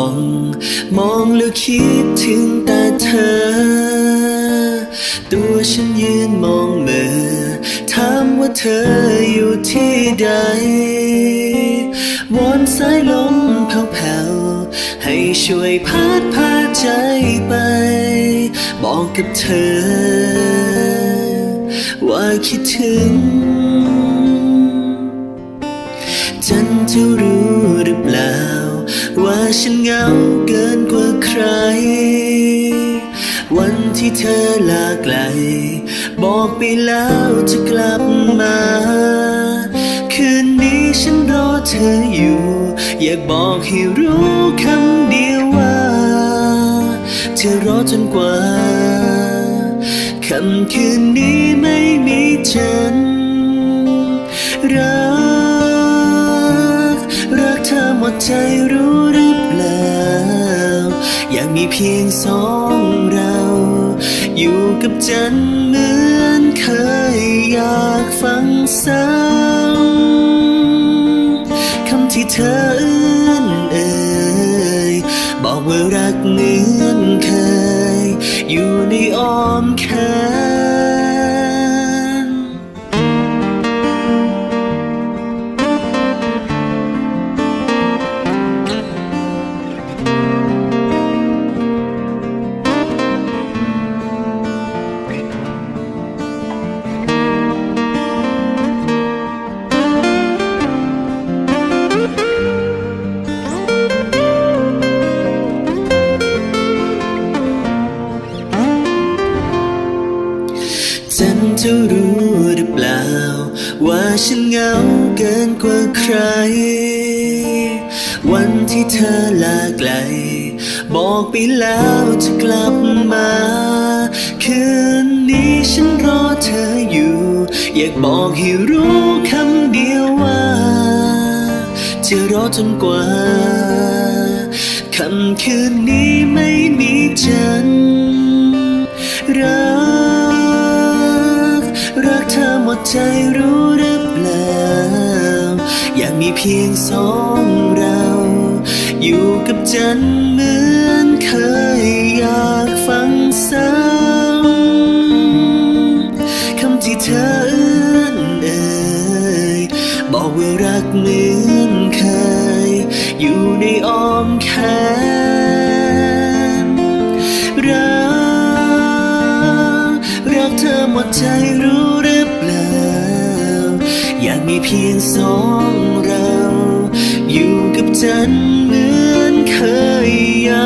อง มองแล้วคิดถึงแต่เธอ ตัวฉันยืนมองเมื่อถามว่าเธออยู่ที่ใดวอนสายลมแผ่วๆให้ช่วยพัดพาใจไป บอกกับเธอ ว่าคิดถึง ฉันเหงาเกินกว่าใคร วันที่เธอลาไกล บอกไปแล้วจะกลับมา คืนนี้ฉันรอเธออยู่ อยากบอกให้รู้คำเดียวว่า เธอรอจนกว่าค่ำคืนนี้ไม่มีฉัน รัก รักเธอหมดใจรู้หรือ เพียงสองเรา อยู่กับจันเหมือนเคยอยากฟังซ้ำคำที่เธอเอื้อนเอ่ยบอกว่ารักเหมือนเคย อยู่ในอ้อมแข จะรู้หรือเปล่า ว่าฉันเหงาเกินกว่าใคร วันที่เธอลาไกล บอกไปแล้วจะกลับมา คืนนี้ฉันรอเธออยู่ อยากบอกให้รู้คำเดียวว่าจะรอจนกว่าค่ำคืนนี้ไม่มี ใจรู้หรือเปล่า อยากมีเพียงสองเรา อยู่กับจันเหมือนเคยอยากฟังซ้ำคำที่เธอเอื้อนเอ่ยบอกว่ารักเหมือนเคย อยู่ในอ้อมแขนรักรักเธอหมดใจ อยากมีเพียงสองเรา อยู่กับฉันเหมือนเคยยัง